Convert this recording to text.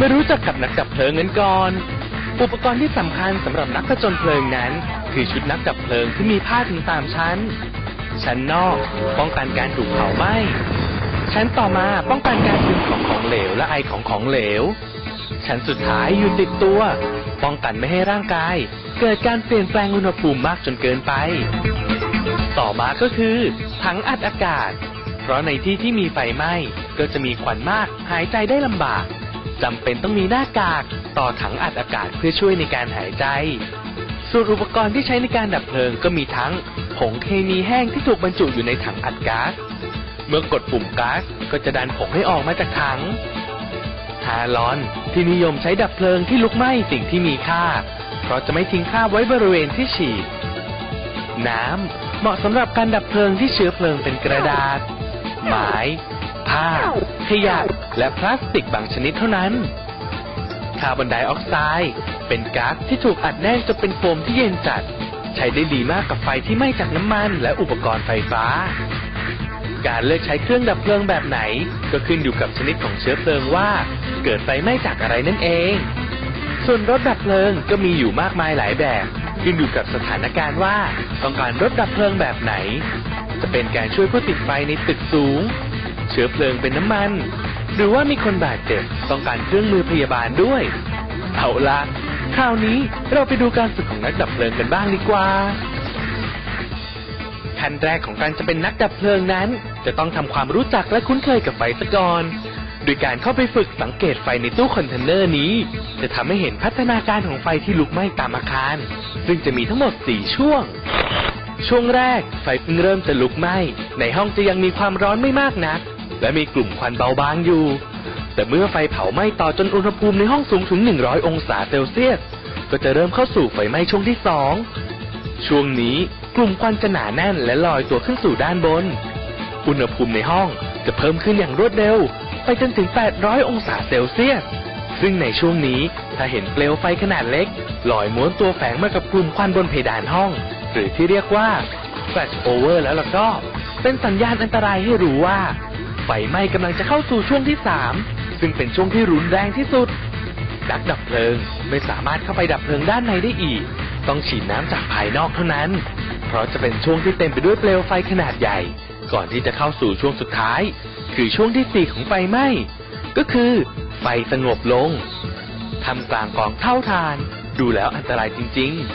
มารู้จักกับนักดับเพลิงกันก่อน อุปกรณ์ที่สำคัญสำหรับนักผจญเพลิงนั้น คือชุดนักดับเพลิงที่มีผ้าถึงสามชั้น ชั้นนอกป้องกันการถูกเผาไหม้ ชั้นต่อมาป้องกันการซึมของของเหลวและไอของของเหลว ชั้นสุดท้ายอยู่ติดตัว ป้องกันไม่ให้ร่างกาย เกิดการเปลี่ยนแปลงอุณหภูมิมากจนเกินไป ต่อมาก็คือถังอัดอากาศ เพราะในที่ที่มีไฟไหม้ก็จะมีควันมากหายใจได้ลำบาก จำเป็นต้องมีหน้ากาก ต่อถังอัดอากาศเพื่อช่วยในการหายใจ ส่วนอุปกรณ์ที่ใช้ในการดับเพลิงก็มีทั้งผงเคมีแห้งที่ถูกบรรจุอยู่ในถังอัดก๊าซ เมื่อกดปุ่มก๊าซก็จะดันผงให้ออกมาจากถังฮาลอนที่นิยมใช้ดับเพลิงที่ลุกไหม้สิ่งที่มีค่า เพราะจะไม่ทิ้งคราไว้บริเวณที่ฉีด น้ำเหมาะสำหรับการดับเพลิงที่เชื้อเพลิงเป็นกระดาษ ไม้ ผ้า ขยะ และพลาสติกบางชนิดเท่านั้น คาร์บอนไดออกไซด์เป็นก๊าซที่ถูกอัดแน่นจนเป็นโฟมที่เย็นจัด ใช้ได้ดีมากกับไฟที่ไหม้จากน้ำมันและอุปกรณ์ไฟฟ้า การเลือกใช้เครื่องดับเพลิงแบบไหน ก็ขึ้นอยู่กับชนิดของเชื้อเพลิงว่า เกิดไฟไหม้จากอะไรนั่นเอง ส่วนรถดับเพลิงก็มีอยู่มากมายหลายแบบขึ้นอยู่กับสถานการณ์ว่าต้องการรถดับเพลิงแบบไหน จะเป็นการช่วยผู้ติดไฟในตึกสูง เชื้อเพลิงเป็นน้ำมัน หรือว่ามีคนบาดเจ็บต้องการเครื่องมือพยาบาลด้วย เอาละคราวนี้เราไปดูการฝึกของนักดับเพลิงกันบ้างดีกว่าขั้นแรกของการจะเป็นนักดับเพลิงนั้น จะต้องทำความรู้จักและคุ้นเคยกับไฟซะก่อนโดยการเข้าไปฝึกสังเกตไฟในตู้คอนเทนเนอร์นี้ จะทำให้เห็นพัฒนาการของไฟที่ลุกไหม้ตามอาคาร ซึ่งจะมีทั้งหมด 4 ช่วง ช่วงแรกไฟเพิ่งเริ่มจะลุกไหม้ในห้องจะยังมีความร้อนไม่มากนัก และมีกลุ่มควันเบาบางอยู่ แต่เมื่อไฟเผาไหม้ต่อจนอุณหภูมิในห้องสูงถึง 100 องศาเซลเซียส ก็จะเริ่มเข้าสู่ไฟไหม้ช่วงที่สอง ช่วงนี้กลุ่มควันจะหนาแน่นและลอยตัวขึ้นสู่ด้านบน อุณหภูมิในห้องจะเพิ่มขึ้นอย่างรวดเร็ว ไปจนถึง 800 องศาเซลเซียส ซึ่งในช่วงนี้ถ้าเห็นเปลวไฟขนาดเล็กลอยม้วนตัวแฝงมากับกลุ่มควันบนเพดานห้อง หรือที่เรียกว่า flash over แล้วล่ะก็ เป็นสัญญาณอันตรายให้รู้ว่า ไฟไหม้กำลังจะเข้าสู่ช่วงที่ 3 ซึ่งเป็นช่วงที่รุนแรงที่สุด นักดับเพลิงไม่สามารถเข้าไปดับเพลิงด้านในได้อีก ต้องฉีดน้ำจากภายนอกเท่านั้น เพราะจะเป็นช่วงที่เต็มไปด้วยเปลวไฟขนาดใหญ่ ก่อนที่จะเข้าสู่ช่วงสุดท้าย คือช่วงที่สี่ของไฟไหม้ ก็คือไฟสงบลงทำกลางกองเท่าทาน ดูแล้วอันตรายจริง ๆ